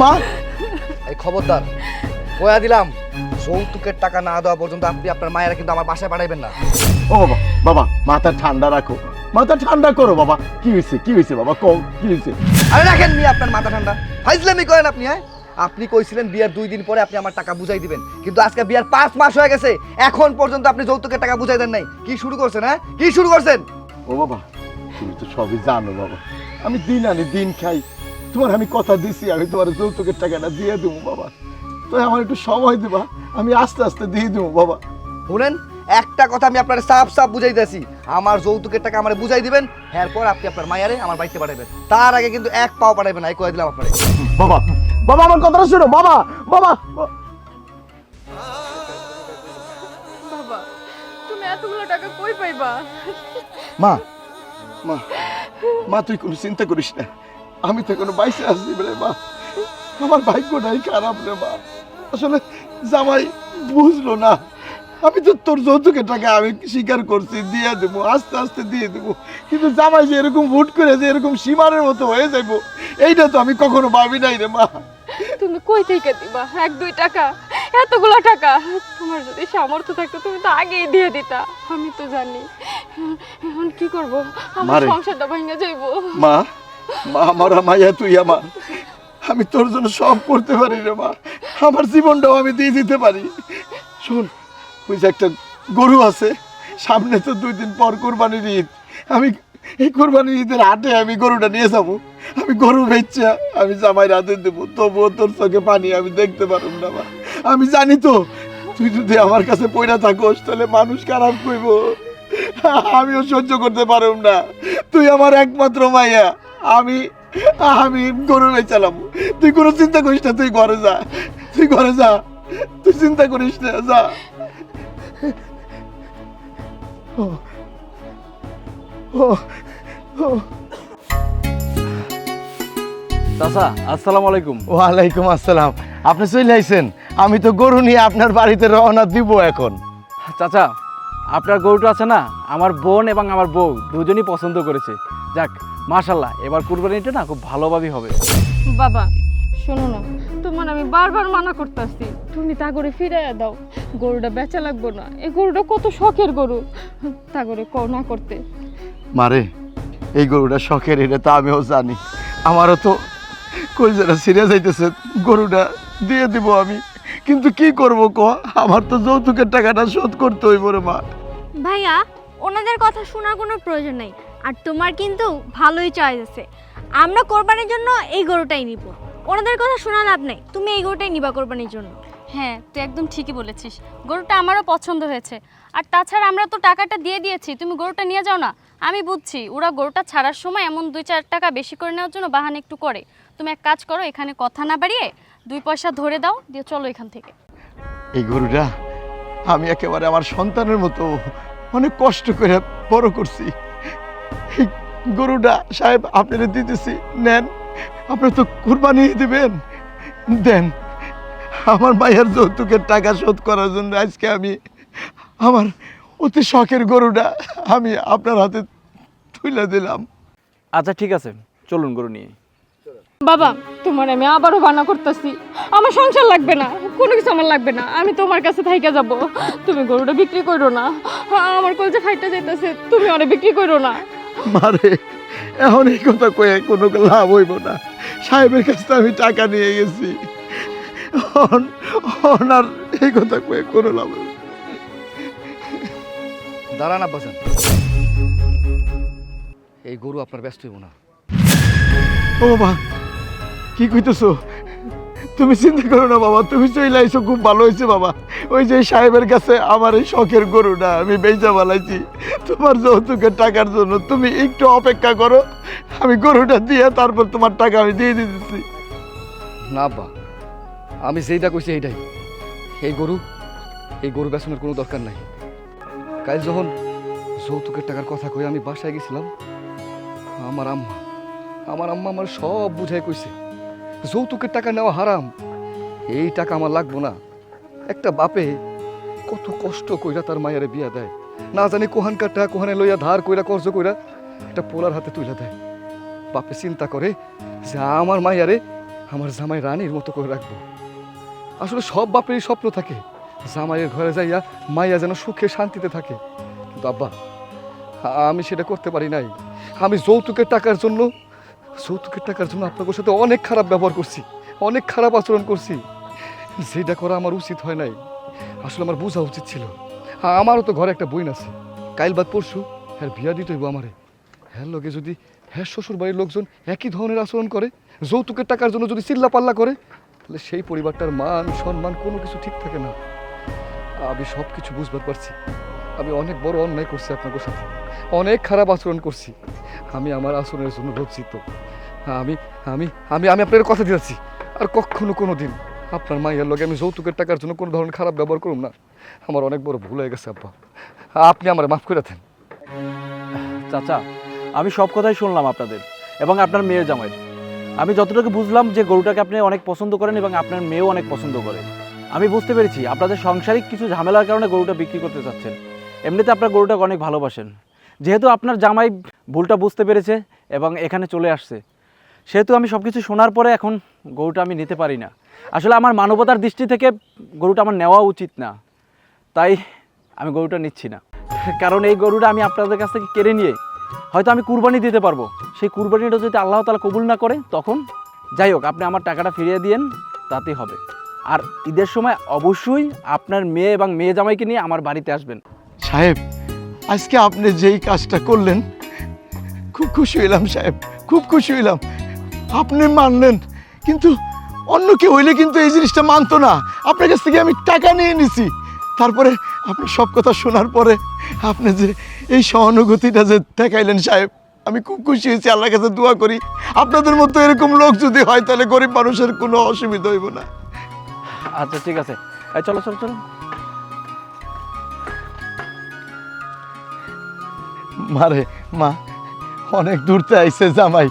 মা? এই খবরদার কয়া দিলাম যৌতুকের টাকা না দেওয়া পর্যন্ত আপনি আপনার মায়েরা কিন্তু আমার বাসায় পাঠাইবেন না। ও বাবা বাবা মাথা ঠান্ডা রাখো। মাথা ঠান্ডা করো বাবা। কি হয়েছে কি হয়েছে বাবা কও কি হয়েছে আরে রাখেন নি আপনার মাথা ঠান্ডা। ফাইজলামি করেন আপনি হ্যাঁ? আপনি কইছিলেন বিয়ার দুই দিন পরে আপনি আমার টাকা বুঝাই দিবেন। কিন্তু আজকে বিয়ার পাঁচ মাস হয়ে গেছে এখন পর্যন্ত আপনি যৌতুকের টাকা বুঝাই দেন নাই। কি শুরু করছেন হ্যাঁ? কি শুরু করছেন? ও বাবা তুমি তো সবই জানো বাবা। আমি দিন আনি দিন খাই। তোমার আমি কথা দিছি আমি তোমার যৌতুকের টাকাটা দিয়ে দেবো বাবা। তো আমার একটু সময় দেবা আমি আস্তে আস্তে দিয়ে দেবো বাবা। শুনেন একটা কথা আমি আপনার সাফ সাফ বুঝাই দিয়েছি আমার যৌতুকের টাকা আমার বুঝাই দিবেন এরপর আপনি আপনার মায়ারে আমার বাড়িতে পাঠাবেন। তার আগে কিন্তু এক পাও পাঠাবেন এই কয়ে দিলাম আপনার। বাবা বাবা আমার কথাটা শোনো বাবা বাবা। বাবা তুমি এতগুলো টাকা কই পাইবা? মা মা মা তুই কোনো চিন্তা করিস না। আমি তো কোনো বাইসে আসছি বলে মা। আমার ভাগ্যটাই খারাপ রে মা। আসলে জামাই বুঝলো না। আমি তো তোর যৌতুকের টাকা আমি স্বীকার করছি দিয়ে দেবো আস্তে আস্তে দিয়ে দেবো। কিন্তু জামাই যে এরকম ভুট করে যে এরকম সীমারের মতো হয়ে যাইবো এইটা তো আমি কখনো ভাবি নাই রে মা। তুমি কই থেকে দিবা? এক দুই টাকা এতগুলো টাকা। তোমার যদি সামর্থ্য থাকতো তুমি তো আগেই দিয়ে দিতা। আমি তো জানি। এখন কি করব? আমার মারে। সংসারটা ভেঙে যাইবো। মা মা, আমার মাইয়া তুই আমার। আমি তোর জন্য সব করতে পারি রে মা। আমার জীবনটাও আমি দিয়ে দিতে পারি। শোন, ওই যে একটা গরু আছে, সামনে তো দুই দিন পর কোরবানির ঈদ। আমি এই কোরবানির ঈদের হাটে আমি গরুটা নিয়ে যাব। আমি গরু বেচছে আমি জামাই রাতে দেবো, তবুও তোর চোখে পানি আমি দেখতে পারুম না মা। আমি জানি তো, তুই যদি আমার কাছে পয়না থাকোস, তাহলে মানুষ খারাপ কইব। আমিও সহ্য করতে পারুম না। তুই আমার একমাত্র মাইয়া আমি আমি গরু চালাম। তুই কোনো চিন্তা করিস না তুই ঘরে যা। তুই ঘরে যা। তুই চিন্তা করিস না যা। ও ও ও। চাচা আসসালামু আলাইকুম। ওয়ালাইকুম আসসালাম। আপনি চলে আইছেন। আমি তো গরু নিয়ে আপনার বাড়িতে রওনা দিব এখন। চাচা আপনার গরুটা আছে না? আমার বোন এবং আমার বউ দুজনই পছন্দ করেছে। যাক মাশাল্লাহ এবার কুরবানিটা না খুব ভালোভাবেই হবে। বাবা শোনো না তোমার আমি বারবার মানা করতেছি। তুমি তা করে ফিরে দাও গরুটা বেচা লাগবো না। এই গরুটা কত শখের গরু। তা করে কও না করতে। মারে এই গরুটা শখের এটা তো আমিও জানি। আমারও তো কলজাটা সিরিয়াস যাইতেছে গরুটা দিয়ে দিব আমি। কিন্তু কি করব ক আমার তো যৌতুকের টাকাটা শোধ করতে হইব রে মা। ভাইয়া ওনাদের কথা শোনার কোনো প্রয়োজন নেই। আর তোমার কিন্তু ভালোই চয়েস আছে। আমরা কোরবানির জন্য এই গরুটাই নিব। ওনাদের কথা শোনা লাভ নেই তুমি এই গরুটাই নিবা কোরবানির জন্য। হ্যাঁ তুই একদম ঠিকই বলেছিস। গরুটা আমারও পছন্দ হয়েছে। আর তাছাড়া আমরা তো টাকাটা দিয়ে দিয়েছি তুমি গরুটা নিয়ে যাও না। আমি বুঝছি ওরা গরুটা ছাড়ার সময় এমন দুই চার টাকা বেশি করে নেওয়ার জন্য বাহানা একটু করে। তুমি এক কাজ করো এখানে কথা না বাড়িয়ে দুই পয়সা ধরে দাও দিয়ে চলো এখান থেকে। এই গরুটা আমি একেবারে আমার সন্তানের মতো অনেক কষ্ট করে বড় করছি। গরুটা সাহেব আপনারা দিতেছি। নেন আপনি তো কুরবানি দিবেন। দেন আমার মায়ের যৌতুকের টাকা শোধ করার জন্য আজকে আমি আমার অতি শখের গরুটা আমি আপনার হাতে তুলে দিলাম। আচ্ছা ঠিক আছে। চলুন গরু নিয়ে বাবা তোমার আমি আবারও বানা করতেছি। আমার সংসার লাগবে না কোনো কিছু আমার লাগবে না। আমি তোমার কাছে থাইকে যাব। তুমি গরুটা বিক্রি করো না। আমার কলজে ফাইটটা যাইতেছে তুমি অনেক বিক্রি করো না। মারে এখন এই কথা কয়ে কোনো লাভ হইব না। সাহেবের কাছ থেকে আমি টাকা নিয়ে গেছি। অনার এই কথা কয়ে কোনো লাভ হইব দাঁড়ান আব্বাসান এই গরু আপনার ব্যস্ত হইব না। ও বাবা কি কইতেছো? তুমি চিন্তা করো না, বাবা। তুমি চলে আইছো, খুব ভালো হয়েছে, বাবা। ওই যে সাহেবের কাছে আমার এই শখের গরুটা আমি বেচা বালাইছি তোমার যৌতুকের টাকার জন্য তুমি একটু অপেক্ষা করো। আমি গরুটা দিয়ে তারপর তোমার টাকা আমি দিয়ে দিতেছি। না, আব্বা। আমি যেইটা কইছি এইটাই এই গরু এই গরু বেচনের কোনো দরকার নাই। কাল যখন যৌতুকের টাকার কথা কই আমি বাসায় গেছিলাম, আমার আম্মা আমার আম্মা আমার সব বুঝাই কইছে। যৌতুকের টাকা নেওয়া হারাম। এই টাকা আমার লাগবো না। একটা বাপে কত কষ্ট কইরা তার মায়ের বিয়া দেয়। না জানি কোহানকার টাকা কোহানে লইয়া ধার কইরা, কর্জ কইরা একটা পোলার হাতে তুইলা দেয়। বাপে চিন্তা করে যে আমার মাইয়ারে আমার জামাই রানীর মতো করে রাখব। আসলে সব বাপেরই স্বপ্ন থাকে, জামাইয়ের ঘরে যাইয়া মাইয়া যেন সুখে শান্তিতে থাকে। কিন্তু আব্বা, আমি সেটা করতে পারি নাই। আমি যৌতুকের টাকার জন্য যৌতুকের টাকার জন্য আপনাদের সাথে অনেক খারাপ ব্যবহার করছি, অনেক খারাপ আচরণ করছি। যেটা করা আমার উচিত হয় নাই, আসলে আমার বোঝা উচিত ছিল। আমারও তো ঘরে একটা বইন আছে। কাইল বাদ পরশু হ্যাঁ বিয়া দিতে হইব আমারে। হ্যাঁ লোকে যদি হ্যাঁ শ্বশুর বাড়ির লোকজন একই ধরনের আচরণ করে, যৌতুকের টাকার জন্য যদি চিল্লা পাল্লা করে, তাহলে সেই পরিবারটার মান, সম্মান কোনো কিছু ঠিক থাকে না। আমি সব কিছু বুঝবার পারছি। আমি অনেক বড় অন্যায় করছি আপনাদের সাথে। অনেক খারাপ আচরণ করছি। আমি আমার আচরণের জন্য লজ্জিত। আমি আমি আমি আমি আপনার কথা দিয়েছি। আর কখনো কোনো দিন আপনার মাইয়ের লগে আমি যৌতুকের টাকার জন্য কোনো ধরনের খারাপ ব্যবহার করুন না। আমার অনেক বড় ভুল হয়ে গেছে, আব্বা। আপনি আমার মাফ করে দেন। চাচা, আমি সব কথাই শুনলাম আপনাদের, এবং আপনার মেয়ের জামাইয়ের আমি যতটুকু বুঝলাম যে গরুটাকে আপনি অনেক পছন্দ করেন এবং আপনার মেয়েও অনেক পছন্দ করে। আমি বুঝতে পেরেছি আপনাদের সাংসারিক কিছু ঝামেলার কারণে গরুটা বিক্রি করতে চাচ্ছেন। এমনিতে আপনার গরুটাকে অনেক ভালোবাসেন। যেহেতু আপনার জামাই ভুলটা বুঝতে পেরেছে এবং এখানে চলে আসছে। সেহেতু আমি সব কিছু শোনার পরে এখন গরুটা আমি নিতে পারি না। আসলে আমার মানবতার দৃষ্টি থেকে গরুটা আমার নেওয়া উচিত না। তাই আমি গরুটা নিচ্ছি না। কারণ এই গরুটা আমি আপনাদের কাছ থেকে কেড়ে নিয়ে হয়তো আমি কুরবানি দিতে পারব। সেই কুরবানিটা যদি আল্লাহ তালা কবুল না করে, তখন যাই হোক, আপনি আমার টাকাটা ফিরিয়ে দিয়েন, তাতেই হবে। আর ঈদের সময় অবশ্যই আপনার মেয়ে এবং মেয়ে জামাইকে নিয়ে আমার বাড়িতে আসবেন। সাহেব, আজকে আপনি যেই কাজটা করলেন, খুব খুশি হইলাম সাহেব, খুব খুশি হইলাম। আপনি মানলেন কিন্তু অন্য কেউ হইলে কিন্তু এই জিনিসটা মানতো না। আপনার কাছ থেকে আমি টাকা নিয়ে নিছি। তারপরে আপনার সব কথা শোনার পরে আপনি যে এই সহানুভূতিটা যে দেখাইলেন সাহেব আমি খুব খুশি হয়েছি আল্লাহর কাছে দোয়া করি। আপনাদের মতো এরকম লোক যদি হয় তাহলে গরিব মানুষের কোনো অসুবিধা হইব না। আচ্ছা ঠিক আছে। চলো চলো চলো। মারে মা অনেক দূরতে আইসে জামাই।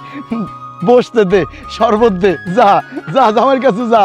বসতে দে শরবত দে যা যা আমার কাছে যা।